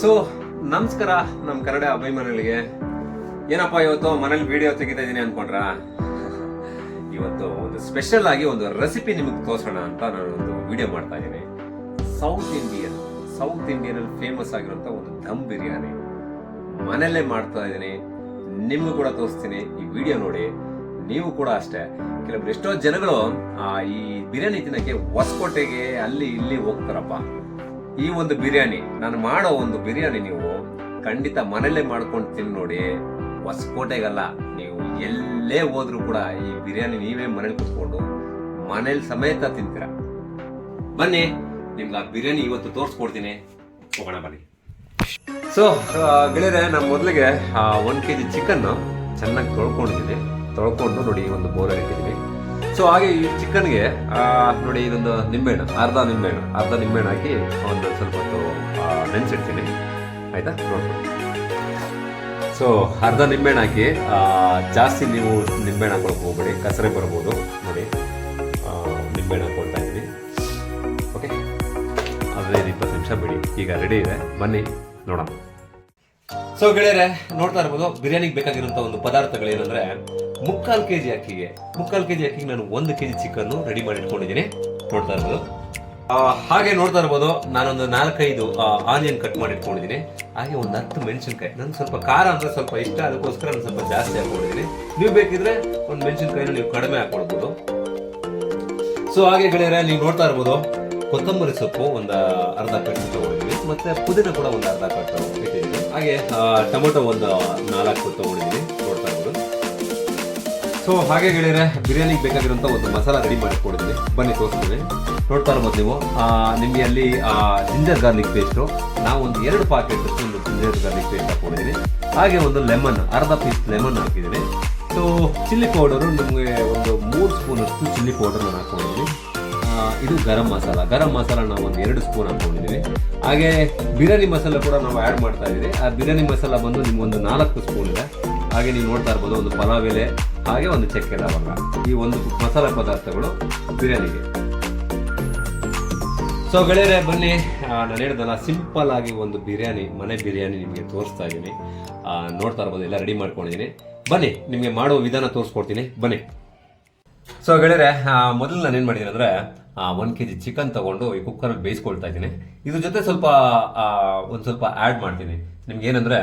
So ನಮಸ್ಕಾರ ನಮ್ಮ ಕನ್ನಡ ಅಭಿಮಾನಿಗಳಿಗೆ. ಏನಪ್ಪ ಇವತ್ತು ಮನೇಲಿ ವಿಡಿಯೋ ತೆಗಿತಾ ಇದ್ದೀನಿ ಅನ್ಕೊಂಡ್ರ? ಇವತ್ತು ಒಂದು ಸ್ಪೆಷಲ್ ಆಗಿ ಒಂದು ರೆಸಿಪಿ ನಿಮಗೆ ತೋರಿಸೋಣ ಅಂತ ನಾನು ಒಂದು ವಿಡಿಯೋ ಮಾಡ್ತಾ ಇದ್ದೀನಿ ಸೌತ್ ಇಂಡಿಯನ್ ಸೌತ್ ಇಂಡಿಯನ್ ಅಲ್ಲಿ ಫೇಮಸ್ ಆಗಿರುವಂತ ಒಂದು ದಮ್ ಬಿರಿಯಾನಿ. ಮನೆಯಲ್ಲೇ ಮಾಡ್ತಾ ಇದ್ದೀನಿ ನಿಮ್ಗೂ ಕೂಡ ತೋರಿಸ್ತೀನಿ. ಈ ವಿಡಿಯೋ ನೋಡಿ. ನೀವು ಕೂಡ ಅಷ್ಟೇ. ಕೆಲವೊಬ್ರು ಎಷ್ಟೋ ಜನಗಳು ಈ ಬಿರಿಯಾನಿ ತಿನ್ನಕ್ಕೆ ಹೊಸಕೋಟೆಗೆ ಅಲ್ಲಿ ಇಲ್ಲಿ ಹೋಗ್ತಾರಪ್ಪ. ಈ ಒಂದು ಬಿರಿಯಾನಿ, ನಾನು ಮಾಡೋ ಒಂದು ಬಿರಿಯಾನಿ ನೀವು ಖಂಡಿತ ಮನೆಯಲ್ಲೇ ಮಾಡ್ಕೊಂಡು ತಿಂದು ನೋಡಿ. ಹೊಸಕೋಟೆಗಲ್ಲ, ನೀವು ಎಲ್ಲೇ ಹೋದ್ರೂ ಕೂಡ ಈ ಬಿರಿಯಾನಿ ನೀವೇ ಮನೇಲಿ ಕುತ್ಕೊಂಡು ಮನೇಲಿ ಸಮೇತ ತಿಂತೀರ? ಬನ್ನಿ, ನಿಮ್ಗೆ ಆ ಬಿರಿಯಾನಿ ಇವತ್ತು ತೋರಿಸ್ಕೊಡ್ತೀನಿ. ಹೋಗೋಣ ಬನ್ನಿ. ಸೊ ಗೆಳೆಯರೆ, ನಾನು ಮೊದಲಿಗೆ ಒಂದು ಕೆ ಜಿ ಚಿಕನ್ನು ಚೆನ್ನಾಗಿ ತೊಳ್ಕೊಂಡಿದ್ದೀನಿ. ತೊಳ್ಕೊಂಡು ನೋಡಿ ಒಂದು ಬೋರ್ ಇಟ್ಟಿದ್ದೀನಿ ಸೊ ಹಾಗೆ ಈ ಚಿಕನ್ಗೆ ನೋಡಿ ಇದೊಂದು ನಿಂಬೆಹಣ್ಣು, ಅರ್ಧ ನಿಂಬೆಹಣ್ಣು ಅರ್ಧ ನಿಂಬೆಹಣ್ಣು ಹಾಕಿ ಒಂದು ಸ್ವಲ್ಪ ಹೊತ್ತು ನೆನೆಸಿಡ್ತೀನಿ. ಆಯ್ತಾ? ನೋಡ್ಬೋದು ಸೊ ಅರ್ಧ ನಿಂಬೆಹಣ್ಣು ಹಾಕಿ ಜಾಸ್ತಿ ನೀವು ನಿಂಬೆಹಣ್ಣು ಹಾಕೊಳಕ್ಕೆ ಹೋಗ್ಬೇಡಿ, ಕಸರೆ ಬರ್ಬೋದು. ನೋಡಿ ನಿಂಬೆಹಣ್ಣು ಹಾಕೊಳ್ತಾ ಇದ್ದೀನಿ. ಓಕೆ ಹದಿನೈದು ಇಪ್ಪತ್ತು ನಿಮಿಷ ಬಿಡಿ. ಈಗ ರೆಡಿ ಇದೆ. ಬನ್ನಿ, ನೋಡೋಣ. ಸೊ ಗೆಳೆಯರೆ, ನೋಡ್ತಾ ಇರ್ಬೋದು, ಬಿರಿಯಾನಿಗೆ ಬೇಕಾಗಿರುವಂಥ ಒಂದು ಪದಾರ್ಥಗಳು ಏನಂದ್ರೆ ಮುಕ್ಕಾಲು ಕೆ ಜಿ ಅಕ್ಕಿಗೆ, ಮುಕ್ಕಾಲು ಕೆ ಜಿ ಅಕ್ಕಿಗೆ ನಾನು ಒಂದು ಕೆ ಜಿ ಚಿಕನ್ ರೆಡಿ ಮಾಡಿ ಇಟ್ಕೊಂಡಿದ್ದೀನಿ. ನೋಡ್ತಾ ಇರ್ಬೋದು. ಹಾಗೆ ನೋಡ್ತಾ ಇರ್ಬೋದು, ನಾನೊಂದು ನಾಲ್ಕೈದು ಆನಿಯನ್ ಕಟ್ ಮಾಡಿ ಇಟ್ಕೊಂಡಿದ್ದೀನಿ. ಹಾಗೆ ಒಂದು ಹತ್ತು ಮೆಣಸಿನ್ಕಾಯಿ. ನನ್ಗೆ ಸ್ವಲ್ಪ ಖಾರ ಅಂದರೆ ಸ್ವಲ್ಪ ಇಷ್ಟ, ಅದಕ್ಕೋಸ್ಕರ ನಾನು ಸ್ವಲ್ಪ ಜಾಸ್ತಿ ಹಾಕೊಂಡಿದ್ದೀನಿ. ನೀವು ಬೇಕಿದ್ರೆ ಒಂದು ಮೆಣಸಿನ್ಕಾಯಿನ ನೀವು ಕಡಿಮೆ ಹಾಕೊಳ್ಬೋದು. ಸೊ ಹಾಗೆ ಗೆಳೆಯರೆ, ನೀವು ನೋಡ್ತಾ ಇರ್ಬೋದು, ಕೊತ್ತಂಬರಿ ಸೊಪ್ಪು ಒಂದು ಅರ್ಧ ಕಟ್ ತೊಗೊಂಡಿದ್ದೀನಿ. ಮತ್ತು ಪುದೀನ ಕೂಡ ಒಂದು ಅರ್ಧ ಕಟ್ ಇಟ್ಟಿದ್ದೀನಿ ಹಾಗೆ ಟೊಮೊಟೊ ಒಂದು ನಾಲ್ಕು ತೊಗೊಂಡಿದ್ದೀನಿ. ಸೊ ಹಾಗೆ ಗೆಳೆಯರೆ ಬಿರಿಯಾನಿಗೆ ಬೇಕಾಗಿರುವಂತ ಒಂದು ಮಸಾಲ ರೆಡಿ ಮಾಡಿಕೊಡಿದ್ವಿ ಬನ್ನಿ ತೋರಿಸ್ತೀನಿ ನೋಡ್ತಾ ಇರ್ಬೋದು ನೀವು. ನಿಮಗೆ ಅಲ್ಲಿ ಜಿಂಜರ್ ಗಾರ್ಲಿಕ್ ಪೇಸ್ಟು ನಾವು ಒಂದು ಎರಡು ಪಾಕೆಟ್ ಒಂದು ಜಿಂಜರ್ ಗಾರ್ಲಿಕ್ ಪೇಸ್ಟ್ ಹಾಕೊಂಡಿದ್ದೀನಿ ಹಾಗೆ ಒಂದು ಲೆಮನ್ ಅರ್ಧ ಪೀಸ್ ಲೆಮನ್ ಹಾಕಿದ್ದೀನಿ ಸೊ ಚಿಲ್ಲಿ ಪೌಡರು ನಿಮಗೆ ಒಂದು ಮೂರು ಸ್ಪೂನ್ ಅಷ್ಟು ಚಿಲ್ಲಿ ಪೌಡರ್ ನಾನು ಹಾಕೊಂಡಿದ್ದೀನಿ ಇದು ಗರಂ ಮಸಾಲ. ಗರಂ ಮಸಾಲ ನಾವು ಒಂದು ಎರಡು ಸ್ಪೂನ್ ಹಾಕೊಂಡಿದ್ದೀವಿ ಹಾಗೆ ಬಿರಿಯಾನಿ ಮಸಾಲ ಕೂಡ ನಾವು ಆ್ಯಡ್ ಮಾಡ್ತಾ ಇದ್ದೀವಿ ಆ ಬಿರಿಯಾನಿ ಮಸಾಲ ಬಂದು ನಿಮ್ಗೊಂದು ನಾಲ್ಕು ಸ್ಪೂನ್ ಇದೆ. ಹಾಗೆ ನೀವು ನೋಡ್ತಾ ಇರ್ಬೋದು, ಒಂದು ಪಲಾವ್ ಎಲೆ ಹಾಗೆ ಒಂದು ಚಕ್ಕೆ ಲವಂಗ, ಈ ಒಂದು ಮಸಾಲೆ ಪದಾರ್ಥಗಳು ಬಿರಿಯಾನಿಗೆ. ಸೊ ಗೆಳೆಯರೆ, ಬನ್ನಿ. ನಾನು ಹೇಳಿದಲ್ಲ ಸಿಂಪಲ್ ಆಗಿ ಒಂದು ಬಿರಿಯಾನಿ, ಮನೆ ಬಿರಿಯಾನಿ ನಿಮಗೆ ತೋರಿಸ್ತಾ ಇದ್ದೀನಿ. ನೋಡ್ತಾ ಇರ್ಬೋದು, ಎಲ್ಲ ರೆಡಿ ಮಾಡ್ಕೊಂಡಿದ್ದೀನಿ. ಬನ್ನಿ, ನಿಮಗೆ ಮಾಡುವ ವಿಧಾನ ತೋರಿಸ್ಕೊಡ್ತೀನಿ. ಬನ್ನಿ. ಸೊ ಗೆಳೆಯರೆ ಮೊದಲು ನಾನು ಏನು ಮಾಡಿದ್ದೀನಿ ಅಂದರೆ ಒನ್ ಕೆ ಜಿ ಚಿಕನ್ ತಗೊಂಡು ಈ ಕುಕ್ಕರಲ್ಲಿ ಬೇಯಿಸ್ಕೊಳ್ತಾ ಇದ್ದೀನಿ. ಇದ್ರ ಜೊತೆ ಸ್ವಲ್ಪ ಒಂದು ಸ್ವಲ್ಪ ಆ್ಯಡ್ ಮಾಡ್ತೀನಿ. ನಿಮ್ಗೆ ಏನಂದರೆ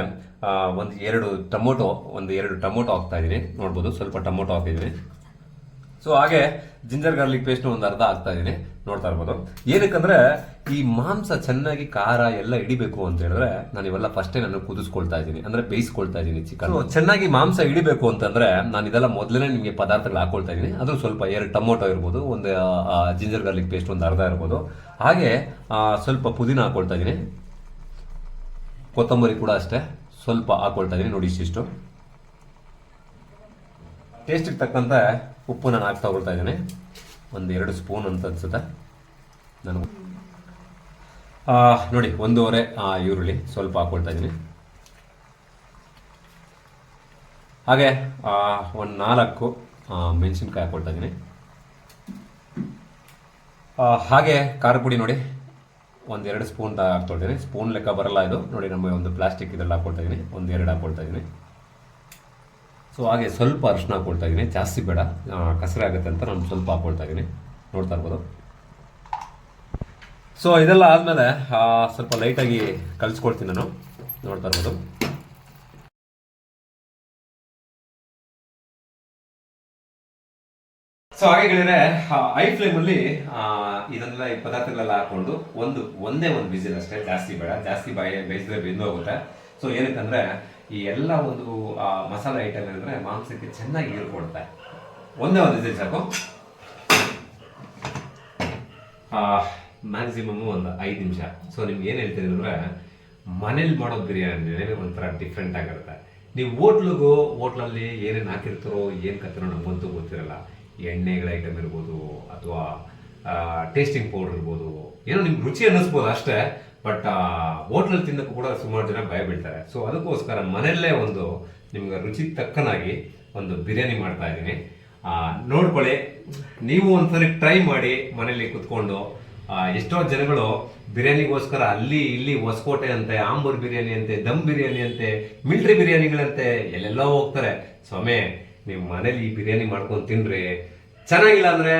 ಒಂದು ಎರಡು ಟೊಮೊಟೊ, ಒಂದು ಎರಡು ಟೊಮೊಟೊ ಹಾಕ್ತಾ ಇದ್ದೀನಿ. ನೋಡ್ಬೋದು, ಸ್ವಲ್ಪ ಟೊಮೊಟೊ ಹಾಕಿದ್ದೀನಿ. ಸೊ ಹಾಗೆ ಜಿಂಜರ್ ಗಾರ್ಲಿಕ್ ಪೇಸ್ಟ್ ಒಂದು ಅರ್ಧ ಹಾಕ್ತಾ ಇದ್ದೀನಿ. ನೋಡ್ತಾ ಇರ್ಬೋದು. ಏನಕ್ಕಂದ್ರೆ ಈ ಮಾಂಸ ಚೆನ್ನಾಗಿ ಖಾರ ಎಲ್ಲ ಹಿಡಿಬೇಕು ಅಂತ ಹೇಳಿದ್ರೆ ನಾನು ಇವೆಲ್ಲ ಫಸ್ಟೇ ನಾನು ಕುದಿಸ್ಕೊಳ್ತಾ ಇದ್ದೀನಿ. ಅಂದ್ರೆ ಬೇಯಿಸ್ಕೊಳ್ತಾ ಇದ್ದೀನಿ ಚಿಕನ್. ಚೆನ್ನಾಗಿ ಮಾಂಸ ಹಿಡಿಬೇಕು ಅಂತಂದ್ರೆ ನಾನು ಇದೆಲ್ಲ ಮೊದಲೇ ನಿಮಗೆ ಪದಾರ್ಥಗಳು ಹಾಕೊಳ್ತಾ ಇದ್ದೀನಿ. ಅದ್ರ ಸ್ವಲ್ಪ ಎರಡು ಟೊಮೊಟೊ ಇರ್ಬೋದು, ಒಂದು ಜಿಂಜರ್ ಗಾರ್ಲಿಕ್ ಪೇಸ್ಟ್ ಒಂದು ಅರ್ಧ ಇರ್ಬೋದು. ಹಾಗೆ ಸ್ವಲ್ಪ ಪುದೀನ ಹಾಕೊಳ್ತಾ ಇದ್ದೀನಿ. ಕೊತ್ತಂಬರಿ ಕೂಡ ಅಷ್ಟೇ. ಸ್ವಲ್ಪ ಹಾಕೊಳ್ತಾ ಇದ್ದೀನಿ ನೋಡಿ ಇಷ್ಟಿಷ್ಟು. ಟೇಸ್ಟಿಗೆ ತಕ್ಕಂತೆ ಉಪ್ಪು ನಾನು ಹಾಕ್ತಾ ಹೋಗ್ತಾ ಇದ್ದೀನಿ. ಒಂದು ಎರಡು ಸ್ಪೂನ್ ಅಂತ ಅನ್ಸುತ್ತೆ? ನಾನು ಆ, ನೋಡಿ ಒಂದೂವರೆ ಈರುಳ್ಳಿ ಸ್ವಲ್ಪ ಹಾಕೊಳ್ತಾ ಇದ್ದೀನಿ. ಹಾಗೆ ಒಂದು ನಾಲ್ಕು ಮೆಣಸಿನ್ಕಾಯಿ ಹಾಕೊಳ್ತಾ ಇದ್ದೀನಿ. ಹಾಗೆ ಖಾರ ಪುಡಿ ನೋಡಿ ಒಂದೆರಡು ಸ್ಪೂನ್ ಹಾಕ್ಕೊಳ್ತೀನಿ ಸ್ಪೂನ್ ಲೆಕ್ಕ ಬರಲ್ಲ ಇದು. ನೋಡಿ ನಮಗೆ ಒಂದು ಪ್ಲಾಸ್ಟಿಕ್ ಇದೆಲ್ಲ ಹಾಕೊಳ್ತಾ ಇದ್ದೀನಿ. ಒಂದು ಎರಡು ಹಾಕೊಳ್ತಾ ಇದ್ದೀನಿ. ಸೊ ಹಾಗೆ ಸ್ವಲ್ಪ ಅರಿಶಿನ ಹಾಕೊಳ್ತಾ ಇದ್ದೀನಿ. ಜಾಸ್ತಿ ಬೇಡ. ಕಸರೆ ಆಗುತ್ತೆ ಅಂತ ನಾನು ಸ್ವಲ್ಪ ಹಾಕೊಳ್ತಾ ಇದ್ದೀನಿ. ನೋಡ್ತಾ ಇರ್ಬೋದು. ಸೊ ಇದೆಲ್ಲ ಆದಮೇಲೆ ಸ್ವಲ್ಪ ಲೈಟಾಗಿ ಕಲಿಸ್ಕೊಳ್ತೀನಿ ನಾನು. ನೋಡ್ತಾ ಇರ್ಬೋದು. ಸೊ ಹಾಗೆ ಹೇಳಿದ್ರೆ ಐ ಫ್ಲೇಮ್ ಅಲ್ಲಿ ಇದನ್ನೆಲ್ಲ ಈ ಪದಾರ್ಥಗಳೆಲ್ಲ ಹಾಕೊಂಡು ಒಂದು, ಒಂದೇ ಒಂದು ಬಿಸಿಲ್ ಅಷ್ಟೇ ಜಾಸ್ತಿ ಬೇಡ. ಜಾಸ್ತಿ ಬಾಯಿ ಬೇಯಿಸಿದ್ರೆ ಬೆಂದು ಹೋಗುತ್ತೆ. ಸೊ ಏನಕ್ಕಂದ್ರೆ ಈ ಎಲ್ಲ ಒಂದು ಮಸಾಲೆ ಐಟಮ್ ಏನಂದ್ರೆ ಮಾಂಸಕ್ಕೆ ಚೆನ್ನಾಗಿ ಹೀರ್ಕೊಡುತ್ತೆ ಒಂದೇ ಒಂದು ಬಿಸಿಲ್ ಸಾಕು. ಮ್ಯಾಕ್ಸಿಮಮ್ ಒಂದು ಐದು ನಿಮಿಷ. ಸೊ ನಿಮ್ಗೆ ಏನು ಹೇಳ್ತೀನಿ ಅಂದ್ರೆ, ಮನೇಲಿ ಮಾಡೋ ಬಿರಿಯಾನಿ ಒಂಥರ ಡಿಫ್ರೆಂಟ್ ಆಗಿರುತ್ತೆ. ನೀವು ಹೋಟ್ಲಿಗೂ, ಹೋಟ್ಲಲ್ಲಿ ಏನೇನು ಹಾಕಿರ್ತಾರೋ, ಏನು ಕತ್ತಿರೋ ನಮಗಂತೂ ಗೊತ್ತಿರಲ್ಲ. ಎಣ್ಣೆಗಳ ಐಟಮ್ ಇರ್ಬೋದು, ಅಥವಾ ಟೇಸ್ಟಿಂಗ್ ಪೌಡರ್ ಇರ್ಬೋದು. ಏನೋ ನಿಮ್ಗೆ ರುಚಿ ಅನ್ನಿಸ್ಬೋದು ಅಷ್ಟೇ. ಬಟ್ ಹೋಟ್ಲಲ್ಲಿ ತಿನ್ನಕ್ಕೂ ಕೂಡ ಸುಮಾರು ಜನ ಭಯ ಬೀಳ್ತಾರೆ. ಸೊ ಅದಕ್ಕೋಸ್ಕರ ಮನೆಯಲ್ಲೇ ಒಂದು ನಿಮ್ಗೆ ರುಚಿಗೆ ತಕ್ಕನಾಗಿ ಒಂದು ಬಿರಿಯಾನಿ ಮಾಡ್ತಾ ಇದ್ದೀನಿ. ನೋಡ್ಕೊಳ್ಳಿ. ನೀವು ಒಂದ್ಸರಿ ಟ್ರೈ ಮಾಡಿ ಮನೆಯಲ್ಲಿ ಕುತ್ಕೊಂಡು ಎಷ್ಟೋ ಜನಗಳು ಬಿರಿಯಾನಿಗೋಸ್ಕರ ಅಲ್ಲಿ ಇಲ್ಲಿ ಹೊಸಕೋಟೆ ಅಂತೆ, ಆಂಬೂರ್ ಬಿರಿಯಾನಿ ಅಂತೆ, ದಮ್ ಬಿರಿಯಾನಿ ಅಂತೆ, ಮಿಲ್ಟ್ರಿ ಬಿರಿಯಾನಿಗಳಂತೆ ಎಲ್ಲೆಲ್ಲೋ ಹೋಗ್ತಾರೆ. ಸ್ವಾಮಿ ನೀವು ಮನೇಲಿ ಈ ಬಿರಿಯಾನಿ ಮಾಡ್ಕೊಂಡು ತಿನ್ರಿ. ಚೆನ್ನಾಗಿಲ್ಲ ಅಂದ್ರೆ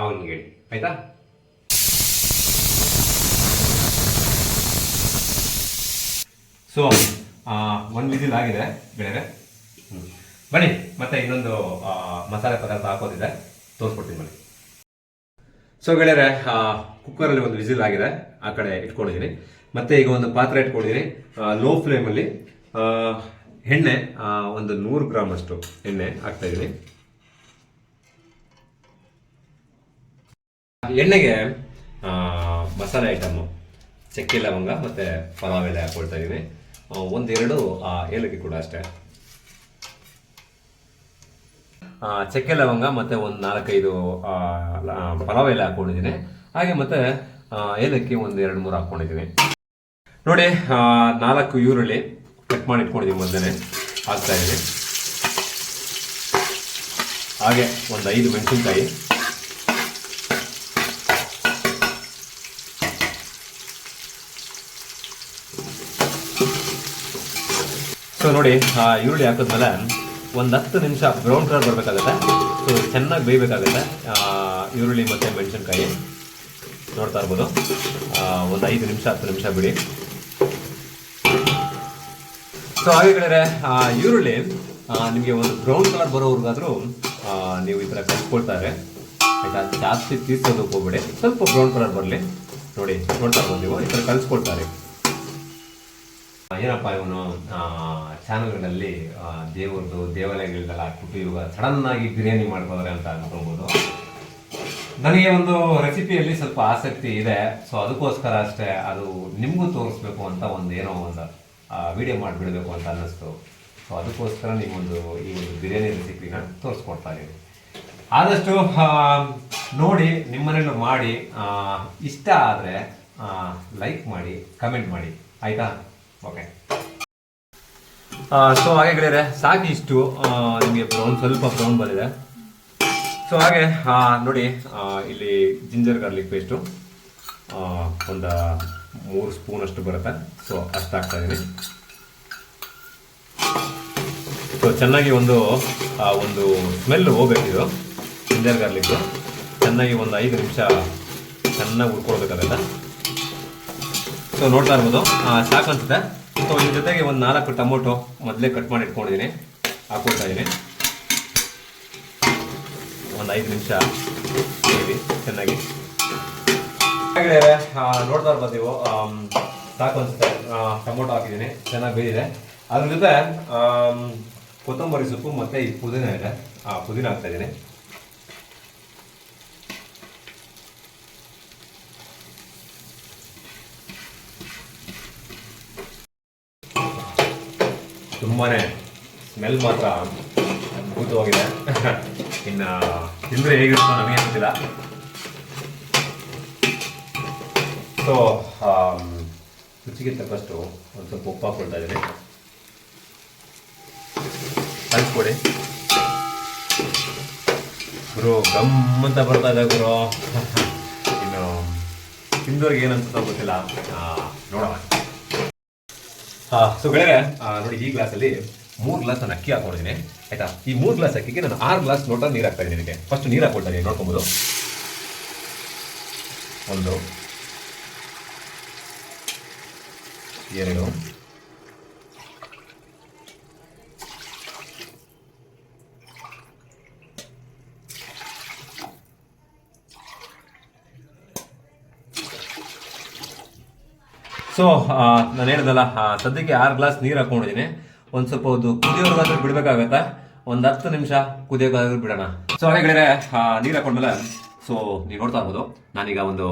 ಅವನ್ಗೆ ಆಯ್ತಾ? ಸೊ ಒಂದು ವಿಸಿಲ್ ಆಗಿದೆ ಗೆಳೆಯರೆ ಬನ್ನಿ, ಮತ್ತೆ ಇನ್ನೊಂದು ಮಸಾಲೆ ಪದಾರ್ಥ ಹಾಕೋದಿದೆ. ತೋರಿಸ್ಕೊಡ್ತೀನಿ ಬನ್ನಿ. ಸೊ ಗೆಳೆಯರೆ ಕುಕ್ಕರಲ್ಲಿ ಒಂದು ವಿಸಿಲ್ ಆಗಿದೆ. ಆ ಕಡೆ ಇಟ್ಕೊಂಡಿದ್ದೀನಿ ಮತ್ತೆ ಈಗ ಒಂದು ಪಾತ್ರೆ ಇಟ್ಕೊಂಡಿದ್ದೀನಿ ಲೋ ಫ್ಲೇಮಲ್ಲಿ ಎಣ್ಣೆ ಒಂದು ನೂರು ಗ್ರಾಮ್ ಅಷ್ಟು ಎಣ್ಣೆ ಹಾಕ್ತಾ ಇದ್ದೀನಿ ಎಣ್ಣೆಗೆ ಮಸಾಲೆ ಐಟಮ್, ಚಕ್ಕೆ, ಲವಂಗ, ಮತ್ತೆ ಪಲಾವ್ ಎಲೆ ಹಾಕೊಳ್ತಾ ಇದ್ದೀನಿ ಒಂದೆರಡು ಏಲಕ್ಕಿ ಕೂಡ ಅಷ್ಟೇ. ಚಕ್ಕೆ ಲವಂಗ ಮತ್ತೆ ಒಂದು ನಾಲ್ಕೈದು ಪಲಾವ್ ಎಲೆ ಹಾಕೊಂಡಿದ್ದೀನಿ. ಹಾಗೆ ಮತ್ತೆ ಏಲಕ್ಕಿ ಒಂದು ಎರಡು ಮೂರು ಹಾಕೊಂಡಿದ್ದೀನಿ. ನೋಡಿ ನಾಲ್ಕು ಈರುಳ್ಳಿ ಕಟ್ ಮಾಡಿ ಇಟ್ಕೊಂಡಿದ್ದೀನಿ ಮೊದಲೇ ಹಾಕ್ತಾ ಇದ್ದೀನಿ ಹಾಗೆ ಒಂದು ಐದು ಮೆಣಸಿನ್ಕಾಯಿ. ಸೊ ನೋಡಿ ಆ ಈರುಳ್ಳಿ ಹಾಕಿದ್ಮೇಲೆ ಒಂದು ಹತ್ತು ನಿಮಿಷ ಬ್ರೌನ್ ಕಲರ್ ಬರಬೇಕಾಗುತ್ತೆ. ಸೊ ಚೆನ್ನಾಗಿ ಬೇಯಬೇಕಾಗುತ್ತೆ ಆ, ಈರುಳ್ಳಿ ಮತ್ತು ಮೆಣಸಿನ್ಕಾಯಿ. ನೋಡ್ತಾ ಇರ್ಬೋದು. ಒಂದು ಐದು ನಿಮಿಷ ಹತ್ತು ನಿಮಿಷ ಬಿಡಿ. ಸೊ ಹಾಗೆ ಕಡೆ ಈರುಳ್ಳಿ ನಿಮಗೆ ಒಂದು ಬ್ರೌನ್ ಕಲರ್ ಬರೋವ್ರಿಗಾದ್ರೂ ನೀವು ಈ ಥರ ಕಲ್ಸ್ಕೊಳ್ತಾರೆ ಆಯಿತಾ? ಜಾಸ್ತಿ ತೀರ್ಸೋದಕ್ಕೆ ಹೋಗ್ಬೇಡಿ. ಸ್ವಲ್ಪ ಬ್ರೌನ್ ಕಲರ್ ಬರಲಿ. ನೋಡಿ ನೋಡ್ತಾ ಇರ್ಬೋದು ನೀವು. ಈ ಥರ ಕಲ್ಸ್ಕೊಳ್ತಾರೆ. ಏನಪ್ಪ ಇವನು? ಚಾನಲ್ಗಳಲ್ಲಿ ದೇವ್ರದ್ದು ದೇವಾಲಯಗಳಿಗೆಲ್ಲ ಹಾಕ್ಬಿಟ್ಟು ಇವಾಗ ಆಗಿ ಬಿರಿಯಾನಿ ಮಾಡ್ಬೋದ್ರೆ ಅಂತ ಅನ್ಕೊಳ್ಬೋದು. ನನಗೆ ಒಂದು ರೆಸಿಪಿಯಲ್ಲಿ ಸ್ವಲ್ಪ ಆಸಕ್ತಿ ಇದೆ. ಸೊ, ಅದಕ್ಕೋಸ್ಕರ ಅಷ್ಟೇ ಅದು ನಿಮಗೂ ತೋರಿಸ್ಬೇಕು ಅಂತ ಒಂದು ಏನೋ ಒಂದು ವಿಡಿಯೋ ಮಾಡಿಬಿಡಬೇಕು ಅಂತ ಅನ್ನಿಸ್ತು. ಸೊ, ಅದಕ್ಕೋಸ್ಕರ ನಿಮ್ಮೊಂದು ಈ ಒಂದು ಬಿರಿಯಾನಿ ರೆಸಿಪಿನ ತೋರಿಸ್ಕೊಡ್ತಾ ಇದ್ದೀನಿ. ಆದಷ್ಟು ನೋಡಿ ನಿಮ್ಮನೇಲೂ ಮಾಡಿ ಇಷ್ಟ ಆದರೆ ಲೈಕ್ ಮಾಡಿ ಕಮೆಂಟ್ ಮಾಡಿ. ಆಯಿತಾ? ಓಕೆ ಸೊ ಹಾಗೆ ಗೆಳೆಯರೆ ಸಾಕು ಇಷ್ಟು ನಿಮಗೆ ಬ್ರೌನ್ ಸ್ವಲ್ಪ ಬ್ರೌನ್ ಬಂದಿದೆ. ಸೊ ಹಾಗೆ ನೋಡಿ ಇಲ್ಲಿ ಜಿಂಜರ್ ಗಾರ್ಲಿಕ್ ಪೇಸ್ಟು ಒಂದು ಮೂರು ಸ್ಪೂನ್ ಅಷ್ಟು ಬರುತ್ತೆ. ಸೊ ಅಷ್ಟು ಹಾಕ್ತಾ ಇದ್ದೀನಿ ಸೊ ಚೆನ್ನಾಗಿ ಒಂದು ಒಂದು ಸ್ಮೆಲ್ ಹೋಗ್ಬೇಕಿದು ಜಿಂಜರ್ ಗಾರ್ಲಿಕ್ಕು ಚೆನ್ನಾಗಿ ಒಂದು ಐದು ನಿಮಿಷ ಚೆನ್ನಾಗಿ ಉಳ್ಕೊಳ್ಬೇಕಾಗತ್ತೆ ಸೊ ನೋಡ್ತಾ ಇರ್ಬೋದು. ಸಾಕು ಅನ್ಸುತ್ತೆ. ಸೊ ಇದ್ರ ಜೊತೆಗೆ ಒಂದು ನಾಲ್ಕು ಟೊಮೊಟೊ ಮೊದಲೇ ಕಟ್ ಮಾಡಿ ಇಟ್ಕೊಂಡಿದ್ದೀನಿ. ಹಾಕೊಳ್ತಾ ಇದ್ದೀನಿ ಒಂದು ಐದು ನಿಮಿಷ ಚೆನ್ನಾಗಿ. ನೋಡ್ತಾ ಇರ್ಬೋದು ನೀವು ಸಾಕು ಅನ್ಸುತ್ತೆ. ಟೊಮೊಟೊ ಹಾಕಿದ್ದೀನಿ, ಚೆನ್ನಾಗಿ ಬೇಯಿದೆ. ಅದ್ರ ಜೊತೆ ಕೊತ್ತಂಬರಿ ಸೊಪ್ಪು ಮತ್ತು ಈ ಪುದೀನ ಇದೆ. ಆ, ಪುದೀನ ಹಾಕ್ತಾ ಇದ್ದೀನಿ ತುಂಬಾನೇ ಸ್ಮೆಲ್ ಮಾತ್ರ ಅದ್ಭುತವಾಗಿದೆ. ಇನ್ನು ತಿಂದರೆ ಹೇಗಿರುತ್ತೋ ನಮಗೆ ಗೊತ್ತಿಲ್ಲ. ಸೊ ರುಚಿಗೆ ತಕ್ಕಷ್ಟು ಒಂದು ಸ್ವಲ್ಪ ಉಪ್ಪು ಹಾಕೊಳ್ತಾ ಇದ್ದೀನಿ. ಕಲಿಸ್ಕೊಡಿ. ಗುರು, ಗಮ್ ಅಂತ ಬರ್ತಾ ಇದೆ ಗುರು. ಇನ್ನು ತಿಂದವ್ರಿಗೆ ಏನಂತ ಗೊತ್ತಿಲ್ಲ. ನೋಡೋಣ. ಸೊ ಗೆಳೆಯರೆ ನೋಡಿ ಈ ಗ್ಲಾಸಲ್ಲಿ ಮೂರು ಗ್ಲಾಸ್ ನಾನು ಅಕ್ಕಿ ಹಾಕೊಂಡಿದ್ದೀನಿ ಆಯ್ತಾ? ಈ ಮೂರು ಗ್ಲಾಸ್ ಅಕ್ಕಿಗೆ ನಾನು ಆರು ಗ್ಲಾಸ್ ಲೋಟ ನೀರು ಹಾಕ್ತಾ ಇದ್ದೀನಿ ಫಸ್ಟ್ ನೀರು ಹಾಕೊಳ್ತಾ ಇದ್ದೀನಿ, ನೋಡ್ಕೊಬೋದು. ಒಂದು, ಎರಡು. ಸೊ ನಾನು ಹೇಳಿದಲ್ಲ ಸದ್ಯಕ್ಕೆ ಆರು ಗ್ಲಾಸ್ ನೀರು ಹಾಕೊಂಡಿದ್ದೀನಿ ಒಂದು ಸ್ವಲ್ಪ ಒಂದು ಕುದಿಯೋರ್ಗಾದ್ರೂ ಬಿಡಬೇಕಾಗತ್ತಾ? ಒಂದು ಹತ್ತು ನಿಮಿಷ ಕುದಿಯೋಗಾದ್ರೂ ಬಿಡೋಣ. ಸೊ ಹಾಗೆ ನೀರು ಹಾಕೊಂಡ್ಮೇಲೆ ಸೊ ನೀವು ನೋಡ್ತಾ ಇರ್ಬೋದು, ನಾನೀಗ ಒಂದು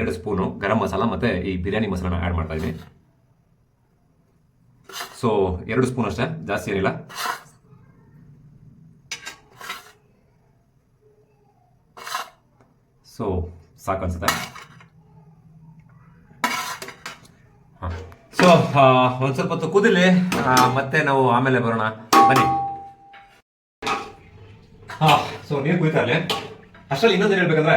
ಎರಡು ಸ್ಪೂನು ಗರಂ ಮಸಾಲ ಮತ್ತು ಈ ಬಿರಿಯಾನಿ ಮಸಾಲನ ಆ್ಯಡ್ ಮಾಡ್ತಾ ಇದ್ದೀನಿ ಸೊ ಎರಡು ಸ್ಪೂನ್ ಅಷ್ಟೇ, ಜಾಸ್ತಿ ಏನಿಲ್ಲ. ಸೊ ಸಾಕು ಅನ್ಸುತ್ತೆ ಸೊ ಒಂದು ಸ್ವಲ್ಪ ಹೊತ್ತು ಕುದಿಲಿ. ಮತ್ತೆ ನಾವು ಆಮೇಲೆ ಬರೋಣ. ಬನ್ನಿ. ಸೊ ನೀರು ಕುಯ್ತಾ ಇರಲಿ. ಅಷ್ಟರಲ್ಲಿ ಇನ್ನೊಂದು ಹೇಳ್ಬೇಕಂದ್ರೆ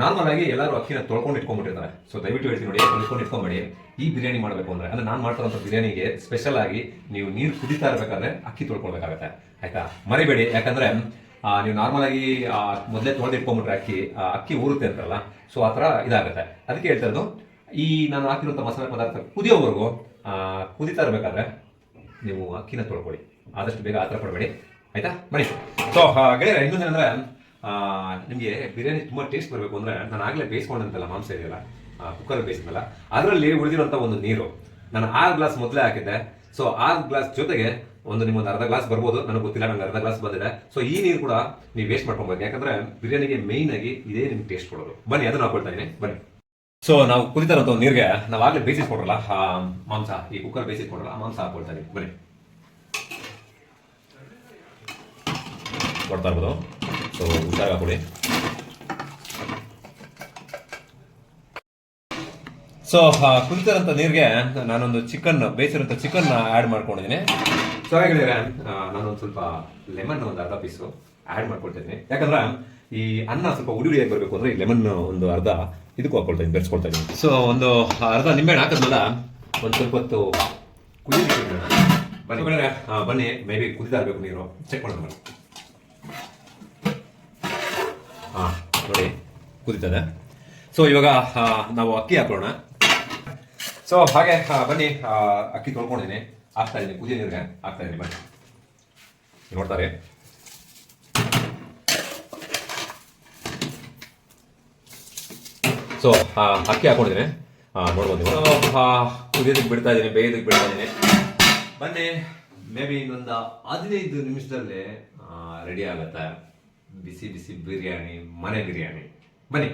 ನಾರ್ಮಲ್ ಆಗಿ ಎಲ್ಲರೂ ಅಕ್ಕಿನ ತೊಳ್ಕೊಂಡು ಇಟ್ಕೊಂಡ್ಬಿಟ್ಟಿರ್ತಾರೆ. ಸೊ ದಯವಿಟ್ಟು ಹೇಳ್ತೀನಿ ನೋಡಿ ತೊಳ್ಕೊಂಡು ಇಟ್ಕೊಂಬೇಡಿ ಈ ಬಿರಿಯಾನಿ ಮಾಡಬೇಕು ಅಂದ್ರೆ ಅಂದ್ರೆ ನಾನು ಮಾಡ್ತಾರಂತ ಬಿರಿಯಾನಿಗೆ ಸ್ಪೆಷಲ್ ಆಗಿ ನೀವು ನೀರು ಕುದಿತಾ ಇರಬೇಕಾದ್ರೆ ಅಕ್ಕಿ ತೊಳ್ಕೊಳ್ಬೇಕಾಗತ್ತೆ. ಆಯ್ತಾ? ಮರಿಬೇಡಿ. ಯಾಕಂದ್ರೆ ನೀವು ನಾರ್ಮಲ್ ಆಗಿ ಮೊದಲೇ ತೊಳೆದು ಇಟ್ಕೊಂಡ್ಬಿಟ್ರೆ ಅಕ್ಕಿ ಅಕ್ಕಿ ಊರುತ್ತೆ ಅಂತಲ್ಲ ಸೊ ಆ ಥರ ಇದಾಗುತ್ತೆ. ಅದಕ್ಕೆ ಹೇಳ್ತಾ ಇರೋದು ಈ ನಾನು ಹಾಕಿರುವಂಥ ಮಸಾಲೆ ಪದಾರ್ಥ ಕುದಿಯೋವರೆಗೂ ಆ, ಕುದಿತಾ ಇರಬೇಕಾದ್ರೆ ನೀವು ಅಕ್ಕಿನ ತೊಳ್ಕೊಳ್ಳಿ. ಆದಷ್ಟು ಬೇಗ ಆತರ ಪಡಬೇಡಿ. ಆಯ್ತಾ? ಬನ್ನಿ. ಸೊ ಗೆಳೆಯರೆ ಇನ್ನೊಂದೇನಂದ್ರೆ ನಿಮಗೆ ಬಿರಿಯಾನಿ ತುಂಬ ಟೇಸ್ಟ್ ಬರಬೇಕು ಅಂದ್ರೆ ನಾನು ಆಗಲೇ ಬೇಯಿಸ್ಕೊಂಡಂತಲ್ಲ ಮಾಂಸ ಇದೆಯಲ್ಲ ಕುಕ್ಕರ್ ಬೇಯಿಸಿದ್ನಲ್ಲ ಅದರಲ್ಲಿ ಉಳಿದಿರುವಂಥ ಒಂದು ನೀರು. ನಾನು ಆರು ಗ್ಲಾಸ್ ಮೊದಲೇ ಹಾಕಿದ್ದೆ. ಸೊ ಆರು ಗ್ಲಾಸ್ ಜೊತೆಗೆ ಒಂದು ನಿಮ್ಮೊಂದು ಅರ್ಧ ಗ್ಲಾಸ್ ಬರ್ಬೋದು. ನನಗೆ ಗೊತ್ತಿಲ್ಲ ನನಗೆ ಅರ್ಧ ಗ್ಲಾಸ್ ಬಂದಿದೆ. ಸೊ ಈ ನೀರು ಕೂಡ ನೀವು ವೇಸ್ಟ್ ಮಾಡ್ಕೊಬೋದು ಯಾಕಂದ್ರೆ ಬಿರಿಯಾನಿಗೆ ಮೇಯ್ನಾಗಿ ಇದೇ ನಿಮ್ಗೆ ಟೇಸ್ಟ್ ಕೊಡೋದು. ಬನ್ನಿ ಅದನ್ನ ಹಾಕೊಳ್ತಾ ಇದ್ದೀನಿ ಬನ್ನಿ. ಸೊ ನಾವು ಕುದಿತಾ ಒಂದು ನೀರಿಗೆ, ನಾವು ಆಗಲೇ ಬೇಯಿಸಿಸ್ಕೊಡ್ರಲ್ಲ ಆ, ಮಾಂಸ, ಈ ಕುಕ್ಕರ್ ಬೇಯಿಸಿ ಕೊಡ್ರಲ್ಲ ಮಾಂಸ ಹಾಕೊಳ್ತಾ ಬರೀ ಕೊಡ್ತಾ ಇರ್ಬೋದು. ಸೊ ಹುಷಾರಾಗಿ ಹಾಕೊಳ್ಳಿ ಸೊ ಕುದಿತಾರಂತ ನೀರಿಗೆ ನಾನೊಂದು ಚಿಕನ್ ಬೇಯಿಸಿರೋಂಥ ಚಿಕನ್ ಆ್ಯಡ್ ಮಾಡ್ಕೊಂಡಿದ್ದೀನಿ. ಸೊ ಹೇಳಿದ್ರೆ ನಾನೊಂದು ಸ್ವಲ್ಪ ಲೆಮನ್ ಒಂದು ಅರ್ಧ ಪೀಸು ಆ್ಯಡ್ ಮಾಡ್ಕೊಳ್ತಿದ್ದೀನಿ ಯಾಕಂದ್ರೆ ಈ ಅನ್ನ ಸ್ವಲ್ಪ ಉಡಿ ಉಡಿಯಾಗಿ ಬರಬೇಕು ಅಂದ್ರೆ ಈ ಲೆಮನ್ ಒಂದು ಅರ್ಧ ಇದಕ್ಕೂ ಹಾಕೊಳ್ತಾ ಇದ್ದೀನಿ ಬೆರೆಸ್ಕೊಳ್ತಾ ಇದ್ದೀನಿ ಸೊ ಒಂದು ಅರ್ಧ ನಿಂಬೆಹಣ್ಣು ಹಾಕಿದ್ಮೇಲೆ ಒಂದು ಸ್ವಲ್ಪ ಹೊತ್ತು ಕುದಿ ಬನ್ನಿ. ಬೇಡ ಬನ್ನಿ. ಮೇ ಬಿ ಕುದಿತಾ ಇರಬೇಕು ನೀರು. ಚೆಕ್ ಮಾಡೋಣ ಹಾಂ ನೋಡಿ ಕುದಿತದೆ. ಸೊ ಇವಾಗ ನಾವು ಅಕ್ಕಿ ಹಾಕೋಣ ಸೊ ಹಾಗೆ ಬನ್ನಿ. ಅಕ್ಕಿ ತೊಳ್ಕೊಂಡಿದ್ದೀನಿ. ಹಾಕ್ತಾ ಇದ್ದೀನಿ ಕುದಿ ನೀರಿಗೆ ಹಾಕ್ತಾ ಇದ್ದೀನಿ ಬನ್ನಿ. ನೋಡ್ತಾರೆ. ಸೊ ಅಕ್ಕಿ ಹಾಕೊಂಡಿದ್ದೀನಿ. ನೋಡ್ಬೋದು ಕುದಿಯೋದಕ್ಕೆ ಬಿಡ್ತಾ ಇದ್ದೀನಿ, ಬೇಯೋದಕ್ಕೆ ಬಿಡ್ತಾ ಇದ್ದೀನಿ. ಬನ್ನಿ ಮೇ ಬಿ ಇನ್ನೊಂದು ಹದಿನೈದು ನಿಮಿಷದಲ್ಲಿ ರೆಡಿ ಆಗುತ್ತೆ. ಬಿಸಿ ಬಿಸಿ ಬಿರಿಯಾನಿ, ಮನೆ ಬಿರಿಯಾನಿ. ಬನ್ನಿ.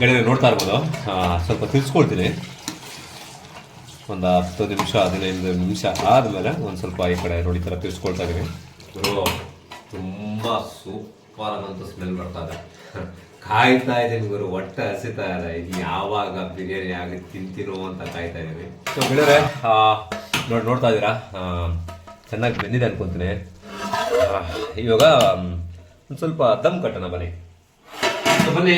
ಗೆಳೆಯ ನೋಡ್ತಾ ಇರ್ಬೋದು. ಸ್ವಲ್ಪ ತಿರ್ಸ್ಕೊಳ್ತೀನಿ ಒಂದು ಹತ್ತು ನಿಮಿಷ, ಹದಿನೈದು ನಿಮಿಷ ಆದಮೇಲೆ ಒಂದು ಸ್ವಲ್ಪ ಈ ಕಡೆ ನೋಡಿ ಥರ ತಿಳಿಸ್ಕೊಳ್ತಾ ಇದ್ದೀನಿ. ತುಂಬ ಸೂಪರ್ ಆದಂಥ ಸ್ಮೆಲ್ ಬರ್ತಾ ಇದೆ. ಕಾಯ್ತಾ ಇದ್ದೀನಿ ಗುರು ಹೊಟ್ಟೆ ಹಸಿತಾ ಇದೆ ಇದು ಯಾವಾಗ ಬಿರಿಯಾನಿ ಆಗಿ ತಿಂತೀನೋ ಅಂತ ಕಾಯ್ತಾ ಇದ್ದೀನಿ. ಸೊ ಗೆಳೆಯರೆ ನೋಡಿ ನೋಡ್ತಾ ಇದ್ದೀರಾ? ಚೆನ್ನಾಗಿ ಬೆಂದಿದೆ ಅನ್ಕೊಂತೀನಿ. ಇವಾಗ ಒಂದು ಸ್ವಲ್ಪ ದಮ್ ಕಟ್ಟೋಣ ಬನ್ನಿ. ಸೊ ಬನ್ನಿ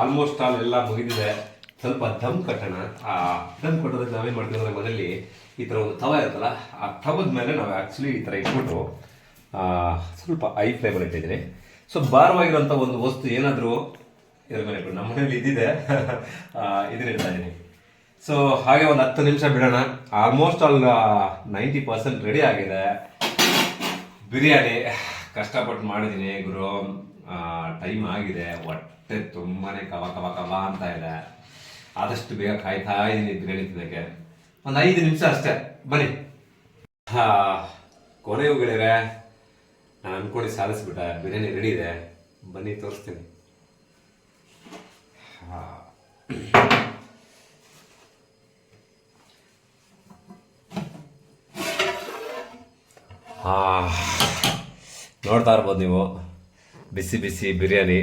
ಆಲ್ಮೋಸ್ಟ್ ಆಲ್ ಎಲ್ಲ ಮುಗಿದಿದೆ. ಸ್ವಲ್ಪ ದಮ್ ಕಟ್ಟೋಣ. ಆ ದಮ್ ಕಟ್ಟೋದಕ್ಕೆ ನಾವೇನು ಮಾಡ್ತೀವಿ ಅಂದರೆ ಮನೇಲಿ ಈ ಥರ ಒಂದು ತವ ಇರುತ್ತಲ್ಲ ಆ ತವದ ಮೇಲೆ ನಾವು ಆ್ಯಕ್ಚುಲಿ ಈ ಥರ ಇಟ್ಬಿಟ್ಟು ಸ್ವಲ್ಪ ಐ ಫ್ಲೇಮಲ್ಲಿ ಇಟ್ಟಿದ್ದೀನಿ. ಸೊ ಭಾರವಾಗಿರುವಂಥ ಒಂದು ವಸ್ತು ಏನಾದರೂ ಇದ್ರ ಇಟ್ಬಿಟ್ಟು ನಮ್ಮ ಮನೇಲಿ ಇದ್ದಿದೆ. ಇದನ್ನ ಸೊ ಹಾಗೆ ಒಂದು ಹತ್ತು ನಿಮಿಷ ಬಿಡೋಣ. Almost all ninety percent ready ಆಗಿದೆ. ಬಿರಿಯಾನಿ, ಕಷ್ಟಪಟ್ಟು ಮಾಡಿದ್ದೀನಿ ಗುರು. ಟೈಮ್ ಆಗಿದೆ. ಹೊಟ್ಟೆ ತುಂಬಾನೇ ಕವ ಕವ ಕವ ಅಂತ ಇದೆ. ಆದಷ್ಟು ಬೇಗ ಕಾಯ್ತಾ ಇದ್ದೀನಿ ಬಿರಿಯಾನಿ ತಿನ್ನಕ್ಕೆ. ಒಂದು ಐದು ನಿಮಿಷ ಅಷ್ಟೇ. ಬನ್ನಿ. ಕೊನೆಯೂ ಗೆಳೆಯರೆ ನಾನು ಅನ್ಕೊಂಡು ಸಾಧಿಸ್ಬಿಟ್ಟ ಬಿರಿಯಾನಿ ರೆಡಿ ಇದೆ. ಬನ್ನಿ, ತೋರಿಸ್ತೀನಿ. ನೋಡ್ತಾ ಇರ್ಬೋದು ನೀವು. ಬಿಸಿ ಬಿಸಿ ಬಿರಿಯಾನಿ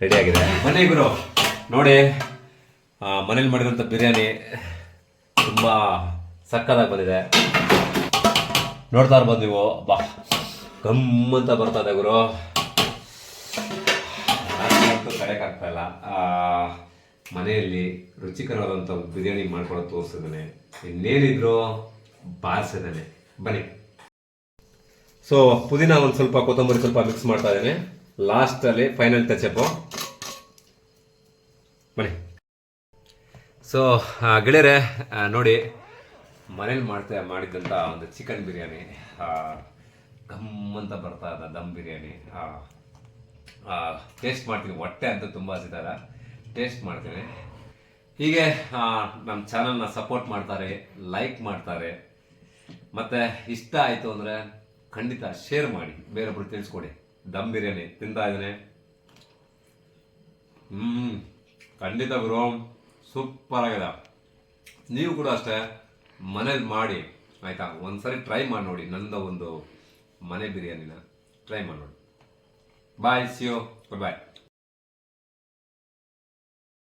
ರೆಡಿ ಆಗಿದೆ. ಬನ್ನಿ ಗುರು. ನೋಡಿ ಮನೇಲಿ ಮಾಡಿರೋಂಥ ಬಿರಿಯಾನಿ ತುಂಬ ಸಕ್ಕದಾಗಿ ಬಂದಿದೆ. ನೋಡ್ತಾ ಇರ್ಬೋದು ನೀವು. ಬಾ. ಗಮ್ ಅಂತ ಬರ್ತಾ ಇದೆ ಗುರು ನಾನಂತೂ ಕರೆಯಕ್ಕಾಗ್ತಾ ಇಲ್ಲ. ಮನೆಯಲ್ಲಿ ರುಚಿಕರವಾದಂಥ ಬಿರಿಯಾನಿ ಮಾಡ್ಕೊಳೋದು ತೋರಿಸಿದ್ದಾನೆ. ಇನ್ನೇನಿದ್ರು ಬಾರಿಸಿದ್ದಾನೆ. ಬನ್ನಿ. ಸೊ ಪುದೀನ ಒಂದು ಸ್ವಲ್ಪ ಕೊತ್ತಂಬರಿ ಸ್ವಲ್ಪ ಮಿಕ್ಸ್ ಮಾಡ್ತಾ ಇದ್ದೇನೆ. ಲಾಸ್ಟಲ್ಲಿ ಫೈನಲ್ ಟಚಪ್ಪು ಬನ್ನಿ. ಸೊ ಗೆಳೆಯರೆ ನೋಡಿ, ಮನೇಲಿ ಮಾಡ್ತಾ ಮಾಡಿದ್ದಂಥ ಒಂದು ಚಿಕನ್ ಬಿರಿಯಾನಿ. ಅಂತ ಬರ್ತಾ ಇದೆ, ದಮ್ ಬಿರಿಯಾನಿ. ಟೇಸ್ಟ್ ಮಾಡ್ತೀನಿ. ಹೊಟ್ಟೆ ಅಂತ ತುಂಬ ಹಸಿತಾರ ಟೇಸ್ಟ್ ಮಾಡ್ತೀನಿ. ಹೀಗೆ ನಮ್ಮ ಚಾನಲ್ನ ಸಪೋರ್ಟ್ ಮಾಡ್ತಾರೆ ಲೈಕ್ ಮಾಡ್ತಾರೆ. ಮತ್ತು ಇಷ್ಟ ಆಯಿತು ಅಂದರೆ ಖಂಡಿತ ಶೇರ್ ಮಾಡಿ. ಬೇರೊಬ್ರು ತಿಳಿಸ್ಕೊಡಿ. ದಮ್ ಬಿರಿಯಾನಿ, ತಿಂತಾ ಇದ್ದೀನಿ. ಹ್ಞೂ ಖಂಡಿತ ಗುರು. ಸೂಪರ್ ಆಗಿದೆ. ನೀವು ಕೂಡ ಅಷ್ಟೇ ಮನೇಲಿ ಮಾಡಿ, ಆಯಿತಾ? ಒಂದು ಸರಿ ಟ್ರೈ ಮಾಡಿ ನೋಡಿ. ನಂದ ಒಂದು ಮನೆ ಬಿರಿಯಾನಿನ. ಟ್ರೈ ಮಾಡೋಣ. ಬಾಯ್ ಸಿಯೋ ಬಾಯ್